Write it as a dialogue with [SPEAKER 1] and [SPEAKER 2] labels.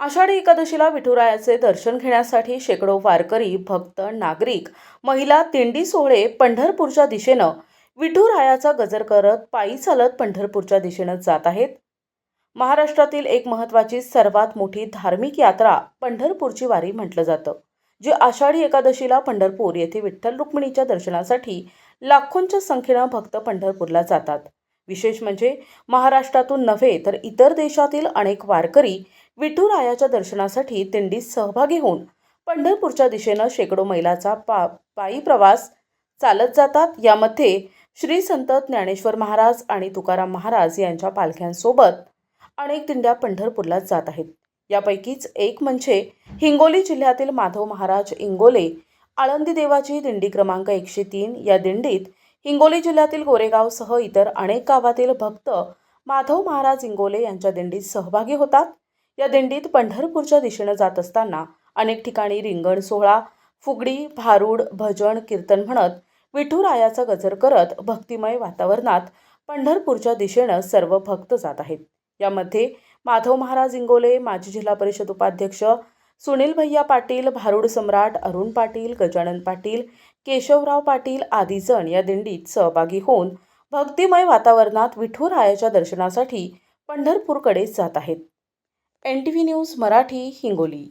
[SPEAKER 1] आषाढी एकादशीला विठुरायाचे दर्शन घेण्यासाठी शेकडो वारकरी भक्त नागरिक महिला तिंडी सोहळे पंढरपूरच्या दिशेनं विठुरायाचा गजर करत पायी चालत पंढरपूरच्या दिशेनं जात आहेत. महाराष्ट्रातील एक महत्त्वाची सर्वात मोठी धार्मिक यात्रा पंढरपूरची वारी म्हटलं जातं जी आषाढी एकादशीला पंढरपूर येथे विठ्ठल रुक्मिणीच्या दर्शनासाठी लाखोंच्या संख्येनं भक्त पंढरपूरला जातात. विशेष म्हणजे महाराष्ट्रातून नव्हे तर इतर देशातील अनेक वारकरी विठुरायाच्या दर्शनासाठी दिंडीत सहभागी होऊन पंढरपूरच्या दिशेनं शेकडो मैलाचा पा पायी प्रवास चालत जातात. यामध्ये श्री संत ज्ञानेश्वर महाराज आणि तुकाराम महाराज यांच्या पालख्यांसोबत अनेक दिंड्या पंढरपूरला जात आहेत. यापैकीच एक म्हणजे हिंगोली जिल्ह्यातील माधव महाराज इंगोले आळंदी देवाची दिंडी क्रमांक एकशे तीन. या दिंडीत हिंगोली जिल्ह्यातील गोरेगावसह इतर अनेक गावातील भक्त माधव महाराज इंगोले यांच्या दिंडीत सहभागी होतात. या दिंडीत पंढरपूरच्या दिशेनं जात असताना अनेक ठिकाणी रिंगण सोहळा फुगडी भारूड भजन कीर्तन म्हणत विठुरायाचा गजर करत भक्तिमय वातावरणात पंढरपूरच्या दिशेनं सर्व भक्त जात आहेत. यामध्ये माधव महाराज इंगोले माजी जिल्हा परिषद उपाध्यक्ष सुनील भैया पाटील भारूड सम्राट अरुण पाटील गजानन पाटील केशवराव पाटील आदी जण या दिंडीत सहभागी होऊन भक्तिमय वातावरणात विठुरायाच्या दर्शनासाठी पंढरपूरकडे जात आहेत. N T V news Marathi Hingoli